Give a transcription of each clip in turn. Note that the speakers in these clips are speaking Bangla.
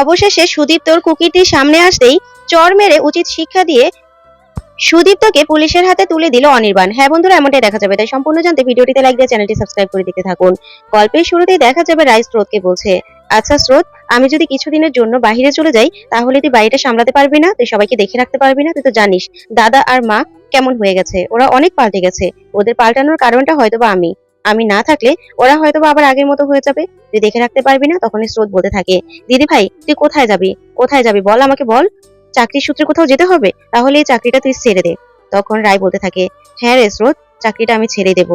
অবশেষে সুদীপ্তর কুকিরটির সামনে আসতেই চর মেরে উচিত শিক্ষা দিয়ে সুদীপ্তকে পুলিশের হাতে তুলে দিল অনির্বাণ। হ্যাঁ বন্ধুরা, এমনটাই দেখা যাবে। তাই সম্পূর্ণ জানতে ভিডিওটিতে লাইক দিয়ে চ্যানেলটি সাবস্ক্রাইব করে দেখতে থাকুন। গল্পের শুরুতেই দেখা যাবে রায় স্রোতকে বলছে আচ্ছা স্রোত, আমি যদি কিছুদিনের জন্য বাইরে চলে যাই, তাহলে তুই বাড়িটা সামলাতে পারবি না, তুই সবাইকে দেখে রাখতে পারবি না, তুই তো জানিস, দাদা আর মা কেমন হয়ে গেছে, ওরা অনেক পাল্টে গেছে, ওদের পাল্টানোর কারণটা হয়তো বা আমি। আমি না থাকলে ওরা হয়তো আবার আগের মতো হয়ে যাবে। তুই দেখে রাখতে পারবি না, তখনই স্রোত বলতে থাকে। দিদি ভাই, তুই কোথায় যাবি? কোথায় যাবি বল আমাকে বল। চাকরির সূত্রে কোথাও যেতে হবে? তাহলে এই চাকরিটা তুই ছেড়ে দে। তখন রায় বলতে থাকে হ্যাঁ রে স্রোত, চাকরিটা আমি ছেড়ে দেব।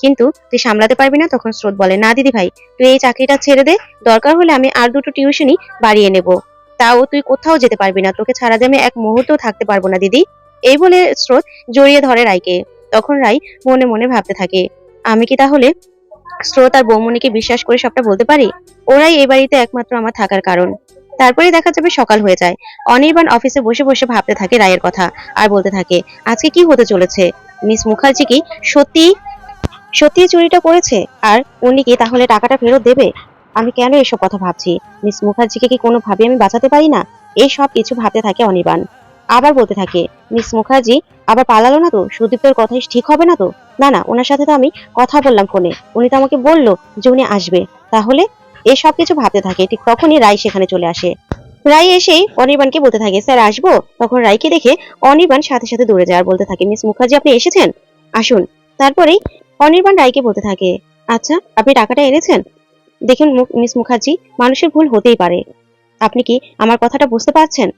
কিন্তু তুই সামলাতে পারবি না? তখন স্রোত বলে, না দিদি ভাই, তুই এই চাকরিটা ছেড়ে দে। দরকার হলে আমি আর দুটো টিউশনই বাড়িয়ে নেব। তাও তুই কোথাও যেতে পারবি না। তোকে ছাড়া যে আমি এক মুহূর্তও থাকতে পারব না দিদি। এই বলে স্রোত জড়িয়ে ধরে রায়কে। তখন রায় মনে মনে ভাবতে থাকে আমি কি তাহলে স্রোত আর বৌমনিকে বিশ্বাস করে সবটা বলতে পারি? ওরাই এই বাড়িতে একমাত্র আমার থাকার কারণ। তারপরে দেখা যাবে সকাল হয়ে যায়। অনির্বাণ অফিসে বসে বসে ভাবতে থাকে রায়ের কথা আর বলতে থাকে, আজকে কি হতে চলেছে? মিস মুখার্জি কি সত্যি সত্যি চুরিটা করেছে? আর উনি কি তাহলে টাকাটা ফেরত দেবে? আমি কেন এসব কথা ভাবছি? মিস মুখার্জিকে কি কোনোভাবে আমি বাঁচাতে পারি না? এই সব কিছু ভাবতে থাকে অনির্বাণ। আবার বলতে থাকে, মিস মুখার্জি, আবার পালালো না তো? সুদীপের কথাই ঠিক হবে না তো? না না, ওনার সাথে তো আমি কথা বললাম ফোনে। উনি তো আমাকে বলল যে উনি আসবে। তাহলে এসব কিছু ভাবতে থাকে। ঠিক তখনই রায় সেখানে চলে আসে। রায় এসেই অনির্বাণকে বলতে থাকে, স্যার, আসব? তখন রায়কে দেখে অনির্বাণ সাথে সাথে দৌড়ে যায় আর বলতে থাকে, মিস মুখার্জি, আপনি এসেছেন? আসুন। তারপরেই অনির্বাণ রায়কে বলতে থাকে আচ্ছা আপনি টাকাটা এনেছেন? দেখুন মিস মুখার্জি, মানুষের ভুল হতেই পারে। আপনি কি আমার কথাটা বুঝতে পারছেন?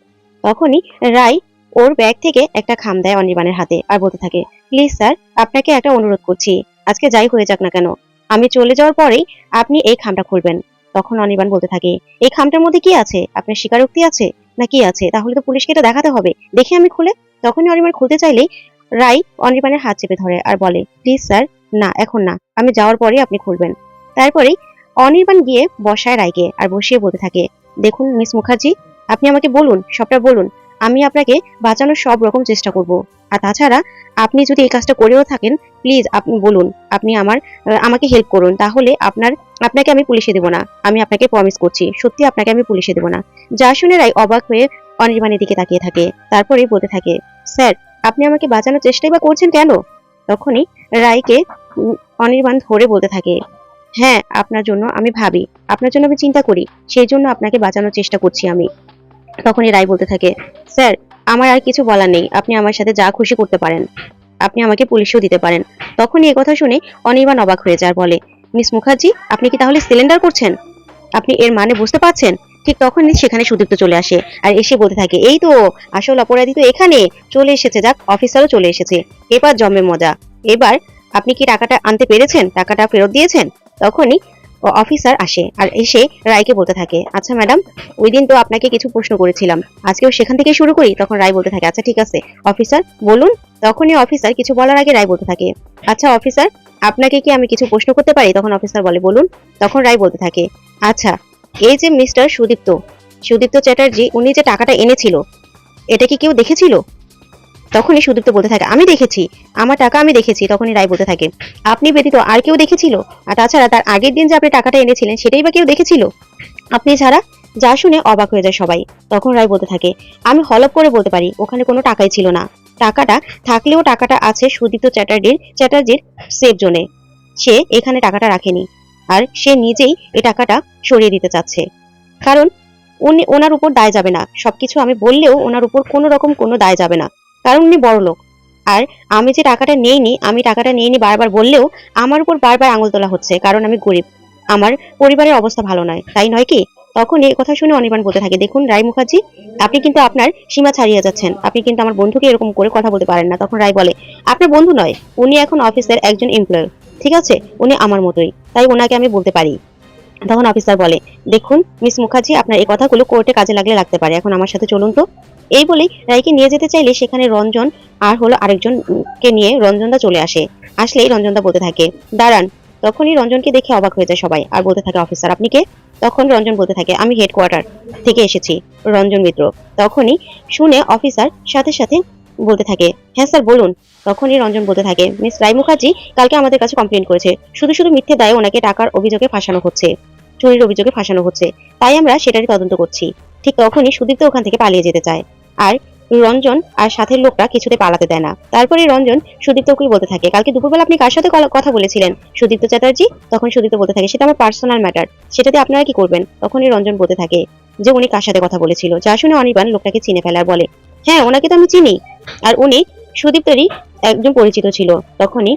তখনই রায় ওর ব্যাগ থেকে একটা খাম দেয় অনির্বাণের হাতে আর বলতে থাকে, প্লিজ স্যার, আপনাকে একটা অনুরোধ করছি। আজকে যাই হয়ে যাক না কেন? আমি চলে যাওয়ার পরেই আপনি এই খামটা খুলবেন। তখন অনির্বাণ বলতে থাকে, এই খামটার মধ্যে কি আছে? আপনার স্বীকারোক্তি আছে? না কি আছে? তাহলে তো পুলিশকে এটা দেখাতে হবে। দেখি আমি খুলে। তখনই অনির্বাণ খুলতে চাইলেই রাই অনির্বাণের হাত চেপে ধরে আর বলে, প্লিজ স্যার, না, এখন না। আমি যাওয়ার পরেই আপনি খুলবেন। তারপরেই অনির্বাণ গিয়ে বসায় রায়কে আর বসিয়ে বলতে থাকে, দেখুন মিস মুখার্জি আপনি আমাকে বলুন, সবটা বলুন। আমি আপনাকে বাঁচানোর সব রকম চেষ্টা করব। আর তাছাড়া, আপনি যদি এই কাজটা করেও থাকেন প্লিজ আপনি বলুন, আপনি আমার আমাকে হেল্প করুন। তাহলে আপনার, আপনাকে আমি পুলিশে দেবো না। আমি আপনাকে প্রমিস করছি। সত্যি আপনাকে আমি পুলিশে দেবো না। যা শুনে রাই অবাক হয়ে অনির্বাণের দিকে তাকিয়ে থাকে। তারপরেই বলতে থাকে, স্যার, আপনি আমাকে বাঁচানোর চেষ্টাই বা করছেন কেন? তখনই রায়কে অনির্বাণ ধরে বলতে থাকে হ্যাঁ আপনার জন্য আমি ভাবি। আপনার জন্য আমি চিন্তা করি। সেই জন্য আপনাকে বাঁচানোর চেষ্টা করছি আমি। তখনই রায় বলতে থাকে, স্যার, আমার আর কিছু বলার নেই। আপনি আমার সাথে যা খুশি করতে পারেন। আপনি আমাকে পুলিশেও দিতে পারেন। তখনই এই কথা শুনে অনির্বাণ অবাক হয়ে যায় বলে, মিস মুখার্জি, আপনি কি তাহলে সিলিন্ডার করছেন? আপনি এর মানে বুঝতে পারছেন? ঠিক তখনই সেখানে সুদীপ্ত চলে আসে আর এসে বলতে থাকে, এই তো, আসল অপরাধী তো এখানে। চলে এসেছে, যাক, অফিসারও চলে এসেছে। এবার জমে মজা। এবার আপনি কি টাকাটা আনতে পেরেছেন? টাকাটা ফেরত দিয়েছেন? তখনই অফিসার আসে আর এসে রায়কে বলতে থাকে আচ্ছা ম্যাডাম ওই দিন তো আপনাকে কিছু প্রশ্ন করেছিলাম। আজকেও সেখান থেকে শুরু করি? তখন রায় বলতে থাকে আচ্ছা ঠিক আছে, অফিসার, বলুন। তখনই অফিসার কিছু বলার আগে রায় বলতে থাকে আচ্ছা অফিসার, আপনাকে কি আমি কিছু প্রশ্ন করতে পারি? তখন অফিসার বলে, বলুন। তখন রায় বলতে থাকে আচ্ছা এই যে মিস্টার সুদীপ্ত সুদীপ্ত চ্যাটার্জি, উনি যে টাকাটা এনেছিল, এটা কি কেউ দেখেছিল? তখনই সুদীপ্ত বলতে থাকে, আমি দেখেছি, আমার টাকা আমি দেখেছি তখনই রায় বলতে থাকে, আপনি ব্যতীত আর কেউ দেখেছিল? আর তাছাড়া তার আগের দিন যে আপনি টাকাটা এনেছিলেন, সেটাই বা কেউ দেখেছিল? আপনি ছাড়া যা শুনে অবাক হয়ে যায় সবাই। তখন রায় বলতে থাকে, আমি হলপ করে বলতে পারি, ওখানে কোনো টাকাই ছিল না। টাকাটা থাকলেও টাকাটা আছে সুদীপ্ত চ্যাটার্জির চ্যাটার্জির সেফ জোনে। সে এখানে টাকাটা রাখেনি। আর সে নিজেই এই টাকাটা সরিয়ে দিতে চাচ্ছে। কারণ উনি, ওনার উপর দায় যাবে না। সবকিছু আমি বললেও ওনার উপর কোনো রকম কোনো দায় যাবে না। কারণ উনি বড় লোক। আর আমি যে টাকাটা নেইনি, আমি টাকাটা নিইনি বারবার বললেও আমার উপর বারবার আঙুল তোলা হচ্ছে, কারণ আমি গরিব। আমার পরিবারের অবস্থা ভালো নয়, তাই নয় কি? তখন এই কথা শুনে অনির্বাণ বলতে থাকে, দেখুন, রায় মুখার্জি, আপনি কিন্তু আপনার সীমা ছাড়িয়ে যাচ্ছেন। আপনি কিন্তু আমার বন্ধুকে এরকম করে কথা বলতে পারেন না। তখন রায় বলে, আপনার বন্ধু নয়, উনি এখন অফিসের একজন এমপ্লয় ঠিক আছে? উনি আমার মতোই, তাই ওনাকে আমি বলতে পারি। তখন অফিসার বলে, দেখুন, মিস মুখার্জি, আপনার এই কথাগুলো কোর্টে কাজে লাগলে লাগতে পারে। এখন আমার সাথে চলুন তো। এই বলেই রায়কে নিয়ে যেতে চাইলে সেখানে রঞ্জন আর হলো আরেকজন কে নিয়ে রঞ্জনদা চলে আসে। আসলেই রঞ্জনদা বলতে থাকে, দাঁড়ান। তখনই রঞ্জনকে দেখে অবাক হয়ে যায় সবাই আর বলতে থাকে, অফিসার, আপনি কে? তখন রঞ্জন বলতে থাকে, আমি হেডকোয়ার্টার থেকে এসেছি, রঞ্জন মিত্র। তখনই শুনে অফিসার সাথে সাথে বলতে থাকে হ্যাঁ স্যার, বলুন। তখনই রঞ্জন বলতে থাকে, মিস রায় মুখার্জি কালকে আমাদের কাছে কমপ্লেন করেছে। শুধু শুধু মিথ্যে দায়ে ওনাকে টাকার অভিযোগে ফাঁসানো হচ্ছে, চুরির অভিযোগে ফাঁসানো হচ্ছে। তাই আমরা সেটারই তদন্ত করছি। ঠিক তখনই সুদীপ্ত ওখান থেকে পালিয়ে যেতে চায়। আর রঞ্জন আর সাথের লোকটা কিছুতে পালাতে দেয় না। তারপরে রঞ্জন সুদীপ্তকেই বলতে থাকে, কালকে দুপুরবেলা আপনি কার সাথে কথা বলেছিলেন? সুদীপ্ত চ্যাটার্জি তখন সুদীপ্ত বলতে থাকে, সেটা আমার পার্সোনাল ম্যাটার সেটাতে আপনারা কি করবেন? তখনই রঞ্জন বলতে থাকে যে উনি কার সাথে কথা বলেছিল, যা শুনে অনির্বাণ লোকটাকে চিনে ফেলে আর বলে হ্যাঁ ওনাকে তো আমি চিনি। আর উনি সুদীপ্তেরই একজন পরিচিত ছিল। তখনই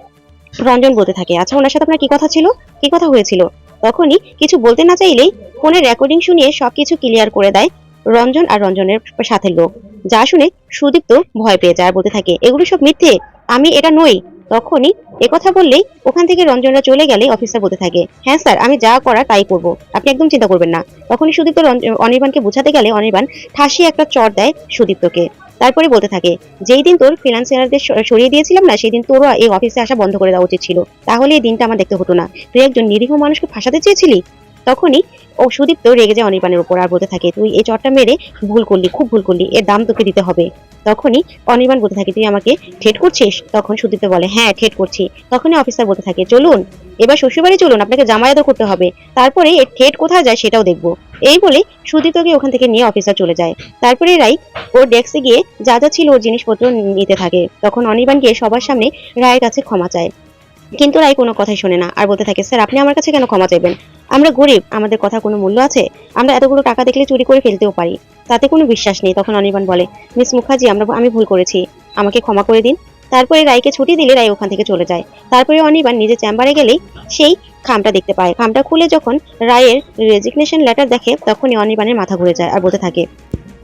রঞ্জন বলতে থাকে আচ্ছা ওনার সাথে আপনার কি কথা ছিল? কি কথা হয়েছিল? তখনই কিছু বলতে না চাইলেই ফোনের রেকর্ডিং শুনিয়ে সবকিছু ক্লিয়ার করে দেয় রঞ্জন আর রঞ্জনের সাথে লোক। যা শুনে সুদীপ্ত ভয় পেয়ে যায় বলতে থাকে, এগুলো সব মিথ্যে, আমি এটা নই। তখনই একথা বললেই ওখান থেকে রঞ্জনরা চলে গেলে অফিসার বলতে থাকে হ্যাঁ স্যার আমি যা করার তাই করব, আপনি একদম চিন্তা করবেন না। তখনই সুদীপ্ত অনির্বাণকে বোঝাতে গেলে অনির্বাণ ঠাসি একটা চর দেয় সুদীপ্তকে। তারপরে বলতে থাকে, যেই দিন তোর ফ্রিলান্সারদের সরিয়ে দিয়েছিলাম না সেই দিন তোরও এই অফিসে আসা বন্ধ করে দেওয়া উচিত ছিল। তাহলে এই দিনটা আমার দেখতে হতো না। তুই একজন নিরীহ মানুষকে ফাঁসাতে চেয়েছিলি? তখনই ও সুদীপ্ত রেগে যায় অনির্বাণের উপর আর বলতে থাকে, তুই এই চটটা মেরে ভুল করলি, খুব ভুল করলি, এর দাম তোকে দিতে হবে। তখনই অনির্বাণ বলতে থাকে, তুই আমাকে ঠেট করছিস? তখন সুদীপ্ত বলে হ্যাঁ ঠেট করছি। তখনই অফিসার বলতে থাকে, চলুন, এবার শ্বশুরবাড়ি চলুন, আপনাকে আদর করতে হবে। তারপরে এর ঠেট কোথায় যায় সেটাও দেখব। এই বলে সুদীপ্তকে ওখান থেকে নিয়ে অফিসার চলে যায়। তারপরে রাই ওর ডেস্কে গিয়ে যা যা ছিল ওর জিনিসপত্র নিতে থাকে। তখন অনির্বাণ গিয়ে সবার সামনে রায়ের কাছে ক্ষমা চায়। কিন্তু রায় কোনো কথাই শোনে না আর বলতে থাকে, স্যার, আপনি আমার কাছে কেন ক্ষমা চাইবেন? আমরা গরিব, আমাদের কথা কোনো মূল্য আছে? আমরা এতগুলো টাকা দেখলে চুরি করে ফেলতেও পারি। তাতে কোনো বিশ্বাস নেই। তখন অনির্বাণ বলে, মিস মুখার্জি, আমরা আমি ভুল করেছি। আমাকে ক্ষমা করে দিন। তারপরে রায়কে ছুটি দিলে রায় ওখান থেকে চলে যায়। তারপরে অনির্বাণ নিজের চেম্বারে গেলেই সেই খামটা দেখতে পায়। খামটা খুলে যখন রায়ের রেজিগনেশন লেটার দেখে, তখনই অনির্বাণের মাথা ঘুরে যায় আর বলতে থাকে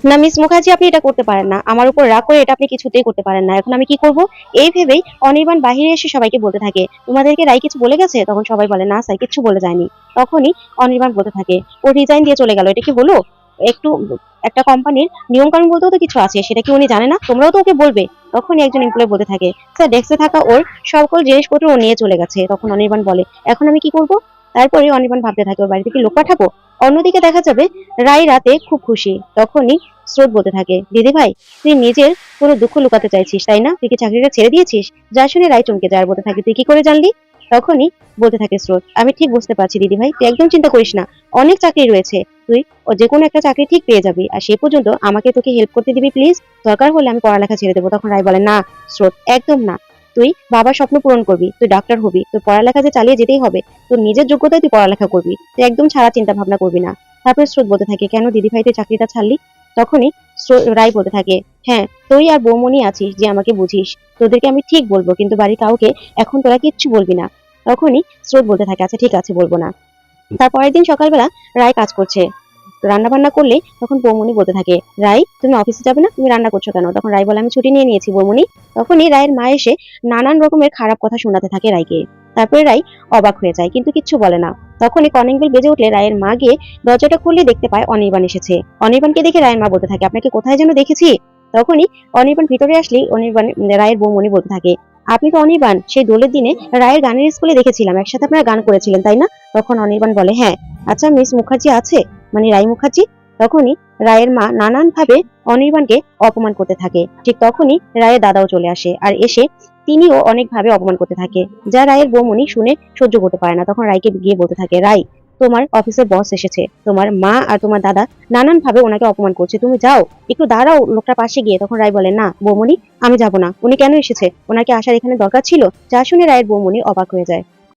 না, মিস মুখার্জি, আপনি এটা করতে পারেন না। আমার উপর রাগ করে এটা আপনি কিছুতেই করতে পারেন না। এখন আমি কি করব? এই ভেবেই অনির্বাণ বাহিরে এসে সবাইকে বলতে থাকে, তোমাদেরকে রাই কিছু বলে গেছে? তখন সবাই বলে, না, স্যার কিছু বলে যায়নি। তখনই অনির্বাণ বলতে থাকে, ও রিজাইন দিয়ে চলে গেল, এটা কি হলো? একটু, একটা কোম্পানির নিয়ম কানুন বলতেও তো কিছু আছে, সেটা কি উনি জানে না? তোমরাও তো ওকে বলবে। তখনই একজন এমপ্লয় বলতে থাকে, স্যার, ডেস্কে থাকা ওর সকল জিনিসপত্র ও নিয়ে চলে গেছে। তখন অনির্বাণ বলে, এখন আমি কি করব? তারপরে অনির্বাণ ভাবতে থাকে, ওর বাড়িতে কি লোক পাঠাবো? অন্যদিকে দেখা যাবে, রাই রাতে খুব খুশি। তখনই স্রোত বলতে থাকে। দিদি ভাই, তুই নিজের কোনো দুঃখ লুকাতে চাইছিস, তাই না? তুই কি চাকরিটা ছেড়ে দিয়েছিস? যা শুনে রাই চমকে যায় বলতে থাকে, তুই কি করে জানলি? তখনই বলতে থাকে স্রোত, আমি ঠিক বুঝতে পারছি দিদি ভাই, তুই একদম চিন্তা করিস না। অনেক চাকরি রয়েছে। তুই ও যে কোনো একটা চাকরি ঠিক পেয়ে যাবি। আর সে পর্যন্ত আমাকে তোকে হেল্প করতে দিবি প্লিজ দরকার হলে আমি পড়ালেখা ছেড়ে দেবো। তখন রায় বলে, না, স্রোত, একদম না। তুই বাবার স্বপ্ন পূরণ করবি, তুই ডাক্তার হবি, তোর পড়ালেখা যে চালিয়ে যেতেই হবে, তোর নিজের যোগ্যতায় তুই পড়ালেখা করবি। তুই একদম ছাড়া চিন্তা ভাবনা করবি না। তারপরে স্রোত বলতে থাকে, কেন দিদি ভাই, তুই চাকরিটা ছাড়লি? তখনই রায় বলতে থাকে হ্যাঁ তুই আর বৌমনি আছিস যে আমাকে বুঝিস। তোদেরকে আমি ঠিক বলব, কিন্তু বাড়ির কাউকে এখন তোরা কিচ্ছু বলবি না। তখনই স্রোত বলতে থাকে আচ্ছা ঠিক আছে, বলব না। তারপরের দিন সকালবেলা রায় কাজ করছে। রান্না বান্না করলে তখন বৌমনি বলতে থাকে রাই তুমি অফিসে যাবে না? তুমি রান্না করছ কেন? তখন রায় বলে, আমি ছুটি নিয়ে নিয়েছি বৌমনি তখনই রায়ের মা এসে নানান রকমের খারাপ কথা শোনাতে থাকে রায়কে। তারপরে রাই অবাক হয়ে যায়, কিন্তু কিচ্ছু বলে না। তখনই কলিং বেল বেজে উঠলে রায়ের মা গিয়ে দরজাটা খুললে দেখতে পায় অনির্বাণ এসেছে। অনির্বাণকে দেখে রায়ের মা বলতে থাকে, আপনাকে কোথায় যেন দেখেছি? তখনই অনির্বাণ ভিতরে আসলেই অনির্বাণ, রায়ের বৌমনি বলতে থাকে, আপনি তো অনির্বাণ, সেই দোলের দিনে রায়ের গানের স্কুলে দেখেছিলাম, একসাথে আপনারা গান করেছিলেন, তাই না? তখন অনির্বাণ বলে হ্যাঁ আচ্ছা মিস মুখার্জি আছে? মানে রায় মুখার্জি? তখনই রায়ের মা নানান ভাবে অনির্বাণকে অপমান করতে থাকে। ঠিক তখনই রায়ের দাদাও চলে আসে, আর এসে তিনিও অনেকভাবে অপমান করতে থাকে। যা রায়ের বৌমনি শুনে সহ্য করতে পারে না। তখন রায়কে গিয়ে বলতে থাকে, রায়, তোমার অফিসের বস এসেছে। তোমার মা আর তোমার দাদা নানান ভাবে ওনাকে অপমান করছে। তুমি যাও, একটু দাঁড়াও লোকটার পাশে গিয়ে। তখন রায় বলে, না, বৌমনি, আমি যাব না। উনি কেন এসেছে? ওনাকে আসার এখানে দরকার ছিল? যা শুনে রায়ের বৌমনি অবাক হয়ে যায়।